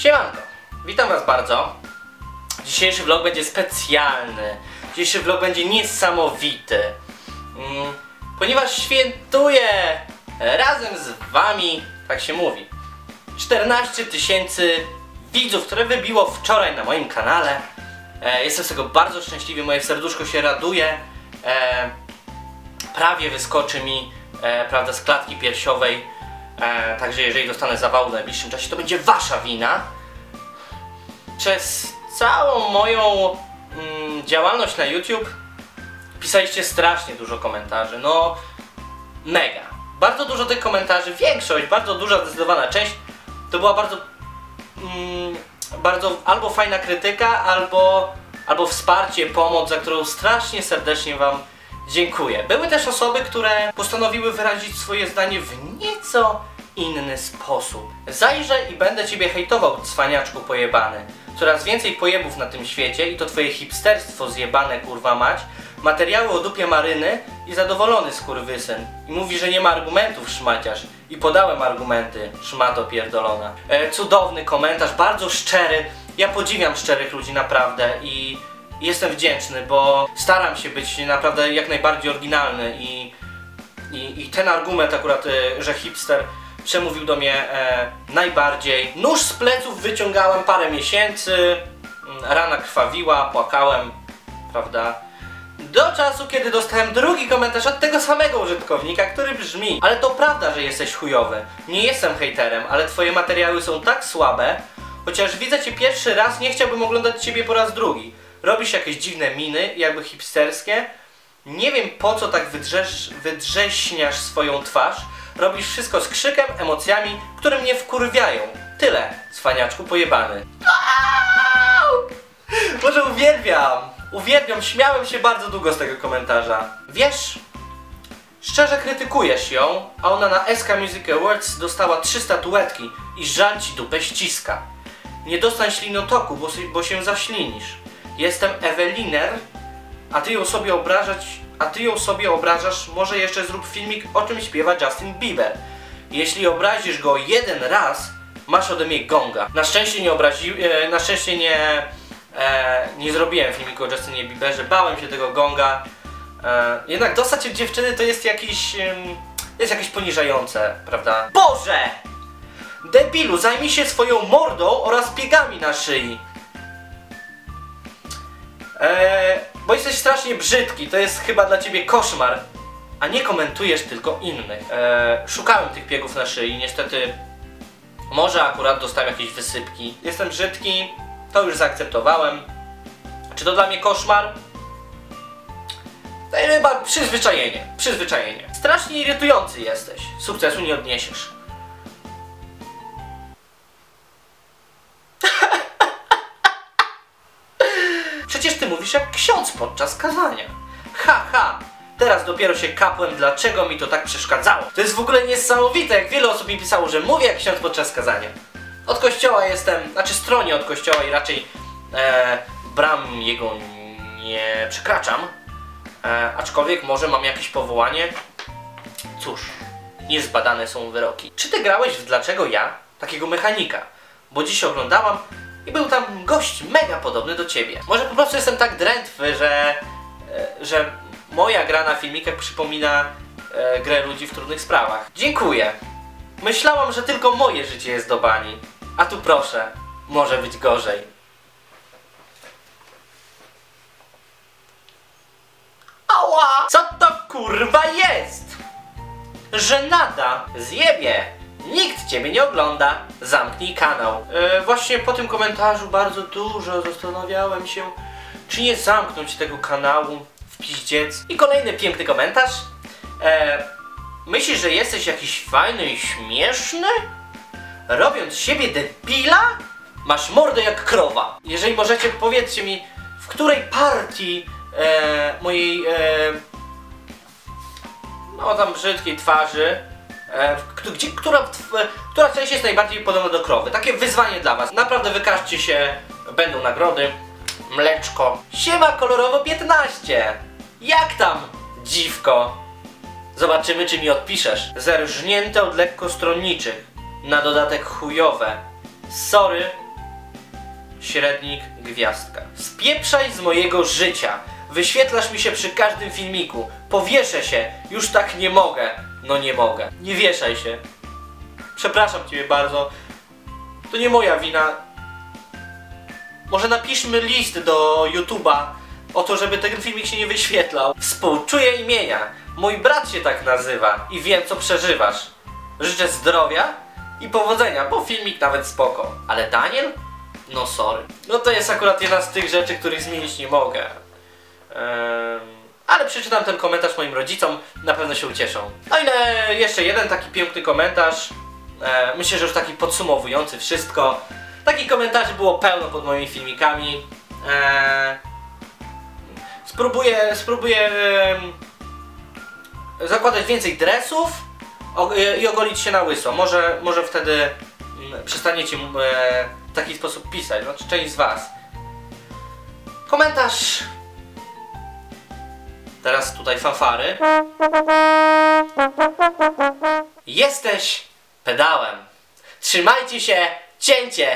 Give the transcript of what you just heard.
Siemanko, witam was bardzo. Dzisiejszy vlog będzie specjalny. Dzisiejszy vlog będzie niesamowity. Mm, ponieważ świętuję razem z wami, tak się mówi, 14 tysięcy widzów, które wybiło wczoraj na moim kanale. E, jestem z tego bardzo szczęśliwy, moje serduszko się raduje. E, prawie wyskoczy mi, e, prawda, z klatki piersiowej. E, także jeżeli dostanę zawału w najbliższym czasie, to będzie wasza wina. Przez całą moją mm, działalność na YouTube pisaliście strasznie dużo komentarzy. No, mega. Bardzo dużo tych komentarzy, większość, bardzo duża, zdecydowana część, to była bardzo, mm, bardzo albo fajna krytyka, albo, albo wsparcie, pomoc, za którą strasznie serdecznie Wam dziękuję. Były też osoby, które postanowiły wyrazić swoje zdanie w nieco inny sposób. Zajrzę i będę Ciebie hejtował, cwaniaczku pojebany. Coraz więcej pojebów na tym świecie i to Twoje hipsterstwo zjebane kurwa mać, materiały o dupie maryny i zadowolony skurwysyn. I mówi, że nie ma argumentów szmaciarz. I podałem argumenty, szmato pierdolona. E, cudowny komentarz, bardzo szczery. Ja podziwiam szczerych ludzi naprawdę i jestem wdzięczny, bo staram się być naprawdę jak najbardziej oryginalny i, i, i ten argument akurat, e, że hipster przemówił do mnie e, najbardziej. Nóż z pleców wyciągałem parę miesięcy, mm, rana krwawiła, płakałem, prawda? Do czasu, kiedy dostałem drugi komentarz od tego samego użytkownika, który brzmi Ale to prawda, że jesteś chujowy. Nie jestem hejterem, ale twoje materiały są tak słabe, chociaż widzę cię pierwszy raz, nie chciałbym oglądać ciebie po raz drugi. Robisz jakieś dziwne miny, jakby hipsterskie. Nie wiem po co tak wydrzesz, wydrześniasz swoją twarz. Robisz wszystko z krzykiem, emocjami, które mnie wkurwiają. Tyle, cwaniaczku pojebany. Może uwielbiam! Uwielbiam, śmiałem się bardzo długo z tego komentarza. Wiesz, szczerze krytykujesz ją, a ona na SK Music Awards dostała trzy statuetki i żal ci dupę ściska. Nie dostań ślinotoku, bo, bo się zaślinisz. Jestem Eweliner, a ty ją sobie obrażać, a ty ją sobie obrażasz, może jeszcze zrób filmik o czym śpiewa Justin Bieber. Jeśli obrazisz go jeden raz, masz ode mnie gonga. Na szczęście nie obrazi, e, na szczęście nie, e, nie zrobiłem filmiku o Justinie Bieberze, bałem się tego gonga. E, jednak dostać od dziewczyny to jest jakiś, jest jakieś poniżające, prawda? Boże! Debilu, zajmij się swoją mordą oraz biegami na szyi. Eee, bo jesteś strasznie brzydki, to jest chyba dla ciebie koszmar. A nie komentujesz tylko innych. Eee, szukałem tych biegów na szyi, niestety może akurat dostałem jakieś wysypki. Jestem brzydki, to już zaakceptowałem. Czy to dla mnie koszmar? To chyba przyzwyczajenie, przyzwyczajenie. Strasznie irytujący jesteś, sukcesu nie odniesiesz. Przecież ty mówisz jak ksiądz podczas kazania. Ha, ha! Teraz dopiero się kapłem, dlaczego mi to tak przeszkadzało. To jest w ogóle niesamowite, jak wiele osób mi pisało, że mówię jak ksiądz podczas kazania. Od kościoła jestem, znaczy stronie od kościoła i raczej e, bram jego nie przekraczam. E, aczkolwiek może mam jakieś powołanie. Cóż, niezbadane są wyroki. Czy ty grałeś w Dlaczego ja? Takiego mechanika. Bo dziś oglądałam i był tam gość mega podobny do ciebie. Może po prostu jestem tak drętwy, że, e, że moja gra na filmikach przypomina e, grę ludzi w trudnych sprawach. Dziękuję. Myślałam, że tylko moje życie jest do bani. A tu proszę, może być gorzej. Ała! Co to kurwa jest? Żenada! Zjebie! Nikt ciebie nie ogląda. Zamknij kanał. E, właśnie po tym komentarzu bardzo dużo zastanawiałem się, czy nie zamknąć tego kanału w piździec. I kolejny piękny komentarz. E, myślisz, że jesteś jakiś fajny i śmieszny? Robiąc siebie debila? Masz mordę jak krowa. Jeżeli możecie, powiedzcie mi, w której partii e, mojej e, no tam brzydkiej twarzy, gdzie, która, która część jest najbardziej podobna do krowy. Takie wyzwanie dla was. Naprawdę wykażcie się, będą nagrody. Mleczko. Siema kolorowo 15. Jak tam, dziwko? Zobaczymy, czy mi odpiszesz. Zerżnięte od lekkostronniczych. Na dodatek chujowe. Sorry, średnik, gwiazdka. Spieprzaj z mojego życia. Wyświetlasz mi się przy każdym filmiku. Powieszę się. Już tak nie mogę. No nie mogę. Nie wieszaj się. Przepraszam ciebie bardzo. To nie moja wina. Może napiszmy list do YouTube'a o to, żeby ten filmik się nie wyświetlał. Współczuję imienia. Mój brat się tak nazywa i wiem, co przeżywasz. Życzę zdrowia i powodzenia, bo filmik nawet spoko. Ale Daniel? No sorry. No to jest akurat jedna z tych rzeczy, których zmienić nie mogę. Em, ale przeczytam ten komentarz moim rodzicom, na pewno się ucieszą. No i e, jeszcze jeden taki piękny komentarz. E, myślę, że już taki podsumowujący wszystko. Takich komentarzy było pełno pod moimi filmikami. E, spróbuję, spróbuję em, zakładać więcej dresów o, i ogolić się na łyso. Może, może wtedy mm, przestaniecie e, w taki sposób pisać, znaczy część z Was. Komentarz. Teraz tutaj fanfary. Jesteś pedałem. Trzymajcie się, cięcie!